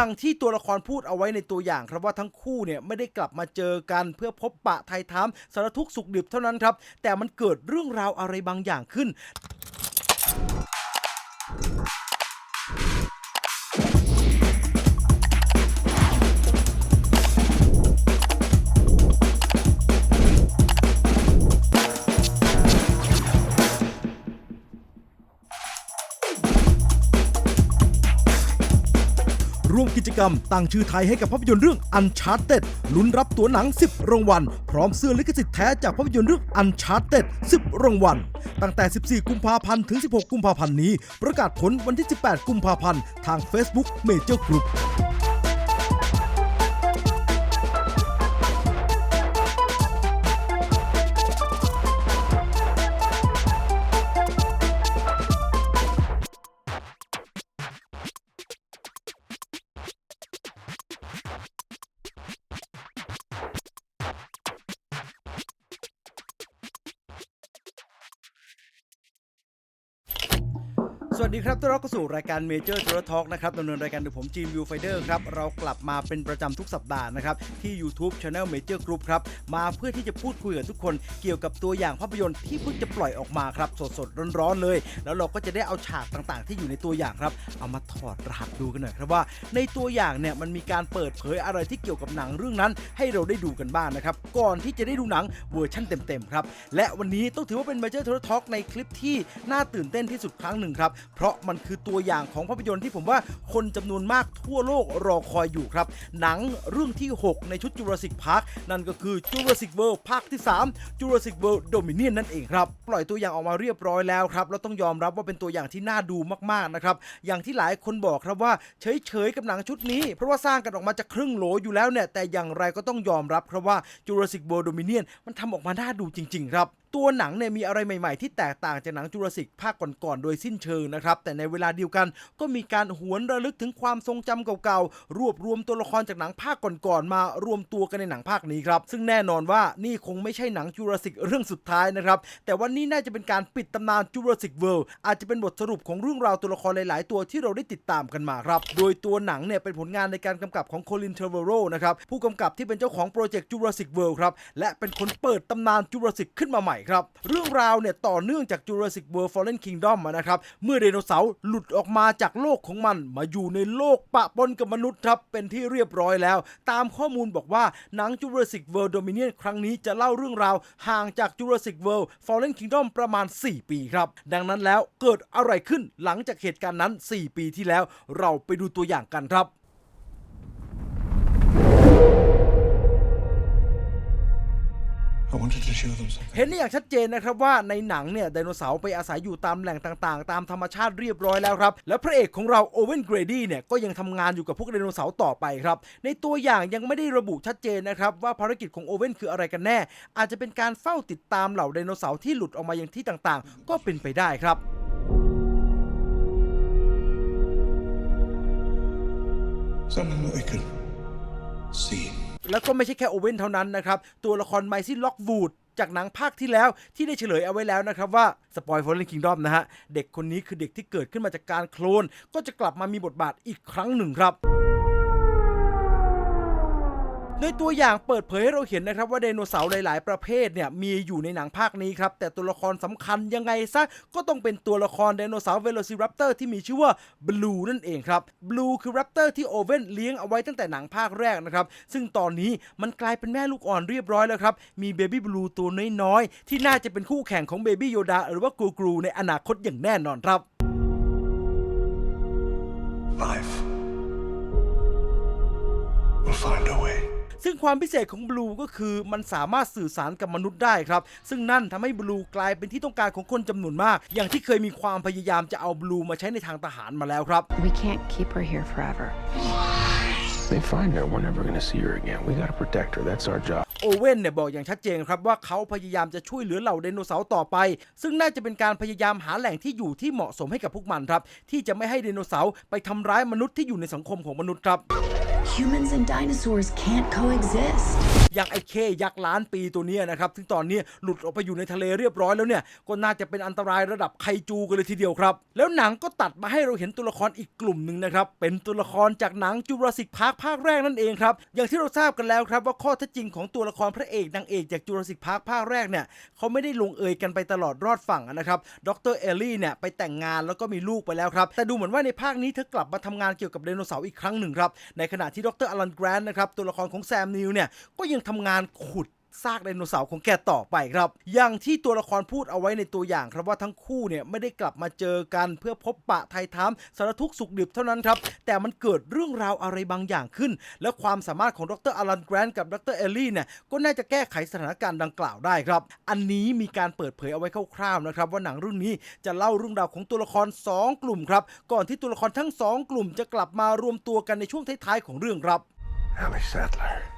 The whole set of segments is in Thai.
อย่างที่ตัวละครพูดเอาไว้ในตัวอย่างครับว่าทั้งคู่เนี่ยไม่ได้กลับมาเจอกันเพื่อพบปะไทยทามสารทุกข์สุขดิบเท่านั้นครับ แต่มันเกิดเรื่องราวอะไรบางอย่างขึ้น กรรมตั้งชื่อไทยให้กับภาพยนตร์เรื่อง Uncharted ลุ้นรับตั๋วหนัง 10 รางวัล พร้อมเสื้อลิขสิทธิ์แท้จากภาพยนตร์เรื่อง Uncharted 10 รางวัล ตั้งแต่ 14 กุมภาพันธ์ถึง 16 กุมภาพันธ์นี้ ประกาศผลวันที่ 18 กุมภาพันธ์ทาง Facebook Major Group สวัสดีครับต้อนรับเข้าสู่รายการ Major t o r Talk นะครับดำเนินรายการโดยผมจีนวิวไฟเดอร์ครับเรากลับมาเป็นประจำทุกสัปดาห์นะครับที่ YouTube Channel Major Group ครับมาเพื่อที่จะพูดคุยกับทุกคนเกี่ยวกับตัวอย่างภาพยนตร์ที่เพิ่งจะปล่อยออกมาครับสดๆร้อนๆเลย แล้วเราก็จะได้เอาฉากต่างๆ ที่อยู่ในตัวอย่างครับเอามาถอดรหัสดูกันหน่อยครับว่า ในตัวอย่างเนี่ยมันมีการเปิดเผยอะไรที่เกี่ยวกับหนังเรื่องนั้น ให้เราได้ดูกันบ้างนะครับก่อนที่จะได้ดูหนังเวอร์ชั่นเต็มๆครับและวันนี้ต้องถือว่าเป็น Major t o r Talk ในคลิปที่น่าตื่นเต้นที่สุดครั้งหนึ่งครับเพราะมันคือตัวอย่างของภาพยนตร์ที่ผมว่าคนจำนวนมากทั่วโลกรอคอยอยู่ครับ หนังเรื่องที่ 6 ในชุด Jurassic Park นั่นก็คือ Jurassic World ภาคที่3 Jurassic World Dominion นั่นเองครับ ปล่อยตัวอย่างออกมาเรียบร้อยแล้วครับแล้วต้องยอมรับว่าเป็นตัวอย่างที่น่าดูมากๆนะครับอย่างที่หลายคนบอกครับว่าเฉยๆกับหนังชุดนี้ เพราะว่าสร้างกันออกมาจะครึ่งโหลอยู่แล้วเนี่ยแต่อย่างไรก็ต้องยอมรับครับว่า Jurassic World Dominion มันทำออกมาน่าดูจริงๆครับตัวหนังเนี่ยมีอะไรใหม่ ๆ ที่แตกต่างจากหนังจูราสสิกภาคก่อนๆโดยสิ้นเชิงนะครับ แต่ในเวลาเดียวกันก็มีการหวนระลึกถึงความทรงจำเก่าๆ รวบรวมตัวละครจากหนังภาคก่อนๆมารวมตัวกันในหนังภาคนี้ครับ ซึ่งแน่นอนว่านี่คงไม่ใช่หนังจูราสสิกเรื่องสุดท้ายนะครับ แต่ว่านี่น่าจะเป็นการปิดตำนานจูราสสิกเวิลด์อาจจะเป็นบทสรุปของเรื่องราวตัวละครหลาย ๆ ตัวที่เราได้ติดตามกันมาครับโดยตัวหนังเนี่ยเป็นผลงานในการกำกับของโคลินเทอร์เวโรนะครับผู้กำกับที่เป็นเจ้าของโปรเจกต์จูราสสิกเวิลด์ครับและเป็นคนเปิดตำนานจูราสสิกขึ้นมาใหม่ครับ เรื่องราวเนี่ยต่อเนื่องจาก Jurassic World Fallen Kingdom อะนะครับ เมื่อไดโนเสาร์หลุดออกมาจากโลกของมัน มาอยู่ในโลกปะปนกับมนุษย์ครับ เป็นที่เรียบร้อยแล้ว ตามข้อมูลบอกว่าหนัง Jurassic World Dominion ครั้งนี้จะเล่าเรื่องราวห่างจาก Jurassic World Fallen Kingdom ประมาณ 4 ปีครับ ดังนั้นแล้วเกิดอะไรขึ้นหลังจากเหตุการณ์นั้น 4 ปีที่แล้ว เราไปดูตัวอย่างกันครับ เห็นได้อย่างชัดเจนนะครับว่าในหนังเนี่ยไดโนเสาร์ไปอาศัยอยู่ตามแหล่งต่างๆ ตามธรรมชาติเรียบร้อยแล้วครับ และพระเอกของเราโอเวนเกรดี้เนี่ยก็ยังทำงานอยู่กับพวกไดโนเสาร์ต่อไปครับ ในตัวอย่างยังไม่ได้ระบุชัดเจนนะครับว่าภารกิจของโอเวนคืออะไรกันแน่ อาจจะเป็นการเฝ้าติดตามเหล่าไดโนเสาร์ที่หลุดออกมายังที่ต่างๆ ก็เป็นไปได้ครับ Something that they could see. แล้วก็ไม่ใช่แค่โอเว่นเท่านั้นนะครับ ตัวละครไมซี่ล็อกวูดจากหนังภาคที่แล้วที่ได้เฉลยเอาไว้แล้วนะครับว่าสปอยฟอร์เรนคิงดอมนะฮะ เด็กคนนี้คือเด็กที่เกิดขึ้นมาจากการโคลน ก็จะกลับมามีบทบาทอีกครั้งหนึ่งครับ ในตัวอย่างเปิดเผยให้เราเห็นนะครับว่าไดโนเสาร์หลาย ๆ ประเภทเนี่ยมีอยู่ในหนังภาคนี้ครับ แต่ตัวละครสำคัญยังไงซะก็ต้องเป็นตัวละครไดโนเสาร์เวโรซิรัปเตอร์ที่มีชื่อว่าบลูนั่นเองครับบลูคือแรปเตอร์ที่โอเว่นเลี้ยงเอาไว้ตั้งแต่หนังภาคแรกนะครับ ซึ่งตอนนี้มันกลายเป็นแม่ลูกอ่อนเรียบร้อยแล้วครับ มีเบบี้บลูตัวน้อย ๆ ที่น่าจะเป็นคู่แข่งของเบบี้โยดาหรือว่ากรูกรูในอนาคตอย่างแน่นอนครับ ซึ่งความพิเศษของบลูก็คือมันสามารถสื่อสารกับมนุษย์ได้ครับ ซึ่งนั่นทำให้บลูกลายเป็นที่ต้องการของคนจำนวนมาก อย่างที่เคยมีความพยายามจะเอาบลูมาใช้ในทางทหารมาแล้วครับ We can't keep her here forever. They find her, we're never gonna see her again. We gotta protect her. That's our job. โอเว่นเนี่ยบอกอย่างชัดเจนครับว่าเขาพยายามจะช่วยเหลือเหล่าไดโนเสาร์ต่อไป ซึ่งน่าจะเป็นการพยายามหาแหล่งที่อยู่ที่เหมาะสมให้กับพวกมันครับ ที่จะไม่ให้ไดโนเสาร์ไปทำร้ายมนุษย์ที่อยู่ในสังคมของมนุษย์ครับ Humans and dinosaurs can't coexist. อย่างไอ้เคยักษ์ล้านปีตัวนี้นะครับซึ่งตอนนี้หลุดออกไปอยู่ในทะเลเรียบร้อยแล้วเนี่ยก็น่าจะเป็นอันตรายระดับไคจูกันเลยทีเดียวครับ แล้วหนังก็ตัดมาให้เราเห็นตัวละครอีกกลุ่มหนึ่งนะครับเป็นตัวละครจากหนังจูราสสิกพาร์คภาคแรกนั่นเองครับอย่างที่เราทราบกันแล้วครับว่าข้อเท็จจริงของตัวละครพระเอกนางเอกจากจูราสสิกพาร์คภาคแรกเนี่ยเขาไม่ได้ลงเอยกันไปตลอดรอดฝั่งนะครับดรเอลลี่เนี่ยไปแต่งงานแล้วก็มีลูกไปแล้วครับแต่ดูเหมือนว่าในภาคนี้เธอกลับมาทำงานเกี่ยวกับไดโนเสาร์อีกครั้งหนึ่งครับในขณะที่ดรอลันแกรนนะครับตัวละครของแซมนิวเนี่ยก็ยังทำงานขุดซากไดโนเสาร์ของแกต่อไปครับ อย่างที่ตัวละครพูดเอาไว้ในตัวอย่างครับว่าทั้งคู่เนี่ยไม่ได้กลับมาเจอกันเพื่อพบปะไทยทามสารทุกสุขดิบเท่านั้นครับ แต่มันเกิดเรื่องราวอะไรบางอย่างขึ้น และความสามารถของดรอลันแกรนต์กับดรเอลลี่เนี่ยก็น่าจะแก้ไขสถานการณ์ดังกล่าวได้ครับ อันนี้มีการเปิดเผยเอาไว้คร่าวๆนะครับว่าหนังเรื่องนี้จะเล่าเรื่องราวของตัวละคร 2 กลุ่มครับก่อนที่ตัวละครทั้งสองกลุ่มจะกลับมารวมตัวกันในช่วงท้ายๆของเรื่องครับ Ellie Sadler.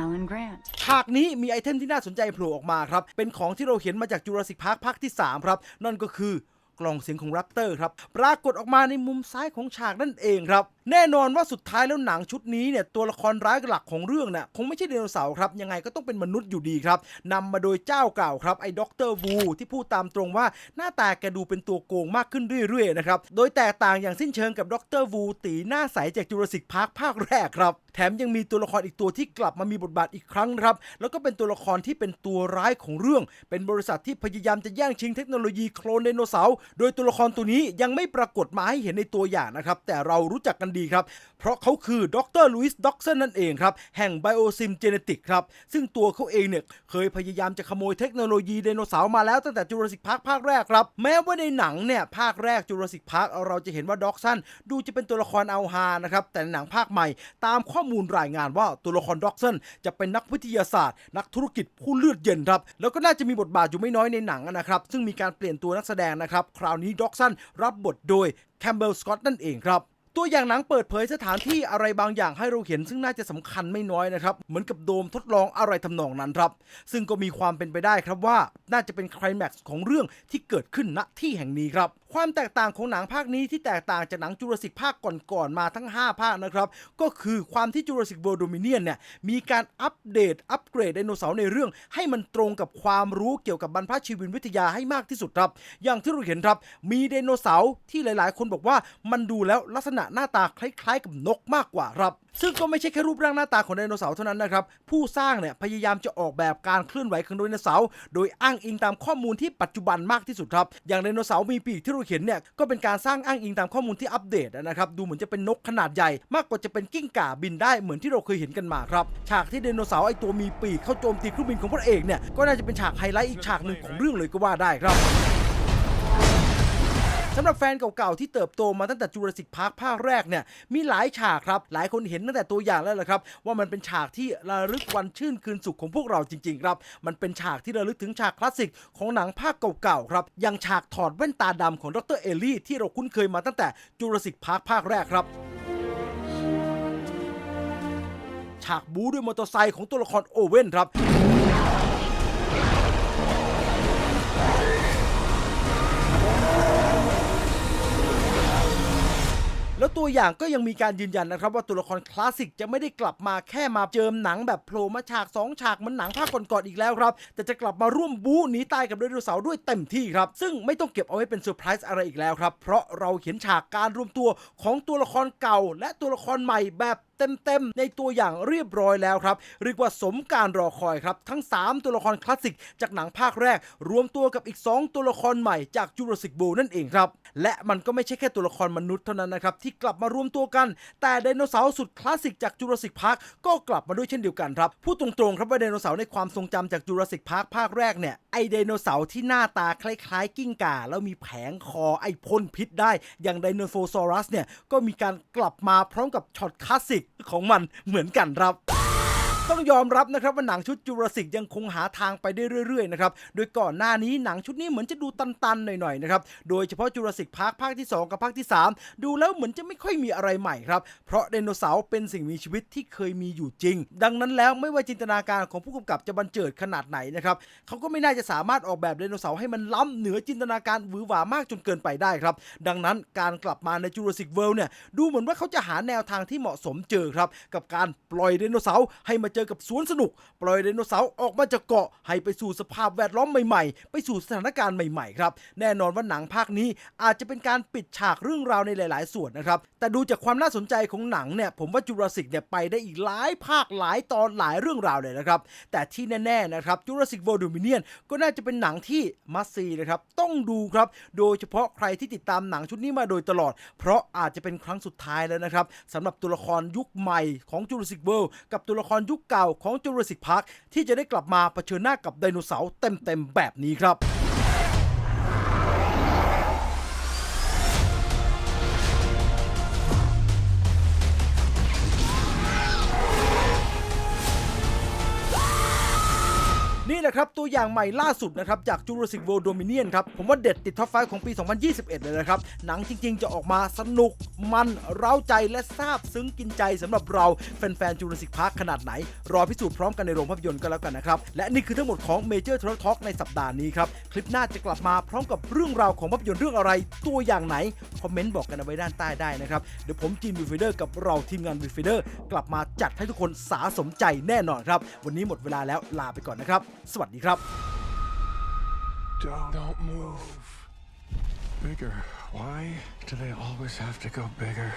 Alan Grant. ฉากนี้มีไอเทมที่น่าสนใจโผล่ออกมาครับ เป็นของที่เราเห็นมาจากจูราสสิกพาร์คภาคที่ 3 ครับ นั่นก็คือกล่องเสียงของแรปเตอร์ครับ ปรากฏออกมาในมุมซ้ายของฉากนั่นเองครับ แน่นอนว่าสุดท้ายแล้วหนังชุดนี้เนี่ยตัวละครร้ายหลักของเรื่องน่ะคงไม่ใช่ไดโนเสาร์ครับยังไงก็ต้องเป็นมนุษย์อยู่ดีครับนำมาโดยเจ้าเก่าครับไอ้ด็อกเตอร์วูที่พูดตามตรงว่าหน้าตาแกดูเป็นตัวโกงมากขึ้นเรื่อยๆนะครับโดยแตกต่างอย่างสิ้นเชิงกับด็อกเตอร์วูตีหน้าใสจากจูราสสิกพาร์คภาคแรกครับแถมยังมีตัวละครอีกตัวที่กลับมามีบทบาทอีกครั้งครับแล้วก็เป็นตัวละครที่เป็นตัวร้ายของเรื่อง เป็นบริษัทที่พยายามจะแย่งชิงเทคโนโลยีโคลนไดโนเสาร์โดยตัวละครตัวนี้ยังไม่ปรากฏมาให้เห็นในตัวอย่างนะครับแต่เรารู้จักกันดีครับ เพราะเขาคือดรลุยส์ด็อกเซนนั่นเองครับ แห่ง Biosim Genetic ครับ ซึ่งตัวเขาเองเนี่ย เคยพยายามจะขโมยเทคโนโลยีไดโนเสาร์มาแล้วตั้งแต่จูราสสิกพาร์คภาคแรกครับ แม้ว่าในหนังเนี่ย ภาคแรกจูราสสิกพาร์คเราจะเห็นว่าด็อกซันดูจะเป็นตัวละครเอาฮานะครับแต่ในหนังภาคใหม่ตามข้อมูลรายงานว่าตัวละครด็อกซันจะเป็นนักวิทยาศาสตร์ นักธุรกิจผู้เลือดเย็นครับแล้วก็น่าจะมีบทบาทอยู่ไม่น้อยในหนังนะครับซึ่งมีการเปลี่ยนตัวนักแสดงนะครับคราวนี้ด็อกซันรับบทโดยแคมเบลสกอตนั่นเองครับ ตัวอย่างหนังเปิดเผยสถานที่อะไรบางอย่างให้เราเห็นซึ่งน่าจะสำคัญไม่น้อยนะครับ เหมือนกับโดมทดลองอะไรทำนองนั้นครับ ซึ่งก็มีความเป็นไปได้ครับว่า น่าจะเป็นไคลแม็กซ์ของเรื่องที่เกิดขึ้นณที่แห่งนี้ครับความแตกต่างของหนังภาคนี้ที่แตกต่างจากหนังจูราสสิกภาคก่อนๆมาทั้ง 5 ภาคนะครับ ก็คือความที่จูราสสิกเวิลด์โดมิเนียนเนี่ยมีการอัปเดต อัปเกรดไดโนเสาร์ในเรื่อง ให้มันตรงกับความรู้เกี่ยวกับบรรพชีวินวิทยาให้มากที่สุดครับ อย่างที่เราเห็นครับ มีไดโนเสาร์ที่หลายๆ คนบอกว่ามันดูแล้วลักษณะหน้าตาคล้ายๆ กับนกมากกว่าครับ ซึ่งก็ไม่ใช่แค่รูปร่างหน้าตาของไดโนเสาร์เท่านั้นนะครับ ผู้สร้างเนี่ยพยายามจะออกแบบการเคลื่อนไหวของไดโนเสาร์โดยอ้างอิงตามข้อมูลที่ปัจจุบันมากที่สุดครับ อย่างไดโนเสาร์มีปีกที่เราเห็นเนี่ยก็เป็นการสร้างอ้างอิงตามข้อมูลที่อัปเดตนะครับดูเหมือนจะเป็นนกขนาดใหญ่ มากกว่าจะเป็นกิ้งก่าบินได้เหมือนที่เราเคยเห็นกันมาครับฉากที่ไดโนเสาร์ไอตัวมีปีกเข้าโจมตีเครื่องบินของพระเอกเนี่ยก็น่าจะเป็นฉากไฮไลท์อีกฉากหนึ่งของเรื่องเลยก็ว่าได้ครับ สำหรับแฟนเก่าๆ ที่เติบโตมาตั้งแต่จูราสสิกพาร์คภาคแรกเนี่ยมีหลายฉากครับ หลายคนเห็นตั้งแต่ตัวอย่างแล้วละครับ ว่ามันเป็นฉากที่ระลึกวันชื่นคืนสุขของพวกเราจริงๆครับมันเป็นฉากที่ระลึกถึงฉากคลาสสิกของหนังภาคเก่าๆครับอย่างฉากถอดแว่นตาดำของดรเอลลี่ที่เราคุ้นเคยมาตั้งแต่จูราสสิกพาร์คภาคแรกครับฉากบู๊ด้วยมอเตอร์ไซค์ของตัวละครโอเว่นครับ แล้วตัวอย่างก็ยังมีการยืนยันนะครับว่าตัวละครคลาสสิกจะไม่ได้กลับมาแค่มาเจิมหนังแบบโผล่มาฉาก 2 ฉากเหมือนหนังภาคก่อนๆอีกแล้วครับ แต่จะกลับมาร่วมบู๊หนีตายกับไดโนเสาร์ด้วยเต็มที่ครับ ซึ่งไม่ต้องเก็บเอาไว้เป็นเซอร์ไพรส์อะไรอีกแล้วครับ เพราะเราเห็นฉากการรวมตัวของตัวละครเก่าและตัวละครใหม่แบบเต็มๆในตัวอย่างเรียบร้อยแล้วครับเรียกว่าสมการรอคอยครับทั้ง 3 ตัวละครคลาสสิกจากหนังภาคแรก รวมตัวกับอีก 2 ตัวละครใหม่จากจูราสสิกโบนั่นเองครับ และมันก็ไม่ใช่แค่ตัวละครมนุษย์เท่านั้นนะครับที่กลับมารวมตัวกัน แต่ไดโนเสาร์สุดคลาสสิกจากจูราสสิกพาร์คก็กลับมาด้วยเช่นเดียวกันครับพูดตรงๆครับว่าไดโนเสาร์ในความทรงจำจากจูราสสิกพาร์คภาคแรกเนี่ยไอไดโนเสาร์ที่หน้าตาคล้ายๆ กิ้งก่า แล้วมีแผงคอไอพ่นพิษได้อย่างไดโนโฟซอรัสเนี่ยก็มีการกลับมาพร้อมกับช็อตคลาสสิก ของมันเหมือนกันครับ ต้องยอมรับนะครับว่าหนังชุดจูราสสิกยังคงหาทางไปได้เรื่อยๆนะครับ โดยก่อนหน้านี้หนังชุดนี้เหมือนจะดูตันๆหน่อยๆนะครับ โดยเฉพาะจูราสสิกพาร์คภาคที่ 2 กับภาคที่ 3 ดูแล้วเหมือนจะไม่ค่อยมีอะไรใหม่ครับ เพราะไดโนเสาร์เป็นสิ่งมีชีวิตที่เคยมีอยู่จริง ดังนั้นแล้วไม่ว่าจินตนาการของผู้กำกับจะบันเจิดขนาดไหนนะครับเขาก็ไม่น่าจะสามารถออกแบบไดโนเสาร์ให้มันล้ำเหนือจินตนาการหวือหวามากจนเกินไปได้ครับ ดังนั้นการกลับมาในจูราสสิกเวิลด์เนี่ยดูเหมือนว่าเขาจะหาแนวทางที่เหมาะสมเจอครับกับการปล่อยไดโนเสาร์ให้มาเจอกับสวนสนุก ปล่อยไดโนเสาร์ออกมาจากเกาะให้ไปสู่สภาพแวดล้อมใหม่ๆ ไปสู่สถานการณ์ใหม่ๆครับแน่นอนว่าหนังภาคนี้อาจจะเป็นการปิดฉากเรื่องราวในหลาย ๆ ส่วนนะครับแต่ดูจากความน่าสนใจของหนังเนี่ยผมว่าจูราสิกเนี่ยไปได้อีกหลายภาคหลายตอนหลายเรื่องราวเลยนะครับแต่ที่แน่ๆนะครับจูราสิกโวดูมิเนียนก็น่าจะเป็นหนังที่มัสซีนะครับต้องดูครับโดยเฉพาะใครที่ติดตามหนังชุดนี้มาโดยตลอด เพราะอาจจะเป็นครั้งสุดท้ายแล้วนะครับสำหรับตัวละครยุคใหม่ของจูราสิกเวิลด์กับตัวละครยุคเก่าของจูราสสิกพาร์คที่จะได้กลับมาเผชิญหน้ากับไดโนเสาร์เต็มๆแบบนี้ครับ นี่แหละครับตัวอย่างใหม่ล่าสุดนะครับจาก Jurassic World Dominion ครับผมว่าเด็ดติดท็อปไฟของปี 2021 เลยนะครับ หนังจริงๆ จะออกมาสนุกมันเร้าใจและซาบซึ้งกินใจสำหรับเราแฟนๆ Jurassic Park ขนาดไหน รอพิสูจน์พร้อมกันในโรงภาพยนตร์ก็แล้วกันนะครับ และนี่คือทั้งหมดของ Major Trailer Talk ในสัปดาห์นี้ครับคลิปหน้าจะกลับมาพร้อมกับเรื่องราวของภาพยนตร์เรื่องอะไร ตัวอย่างไหนคอมเมนต์บอกกันเอาไว้ด้านใต้ได้นะครับเดี๋ยวผมจีนวิวไฟเดอร์กับเราทีมงานวิวไฟเดอร์กลับมาจัดให้ทุกคนสาสมใจแน่นอนครับวันนี้หมดเวลาแล้วลาไปก่อนนะครับสวัสดีครับ Don't, Don't move. Bigger. Why do they always have to go bigger?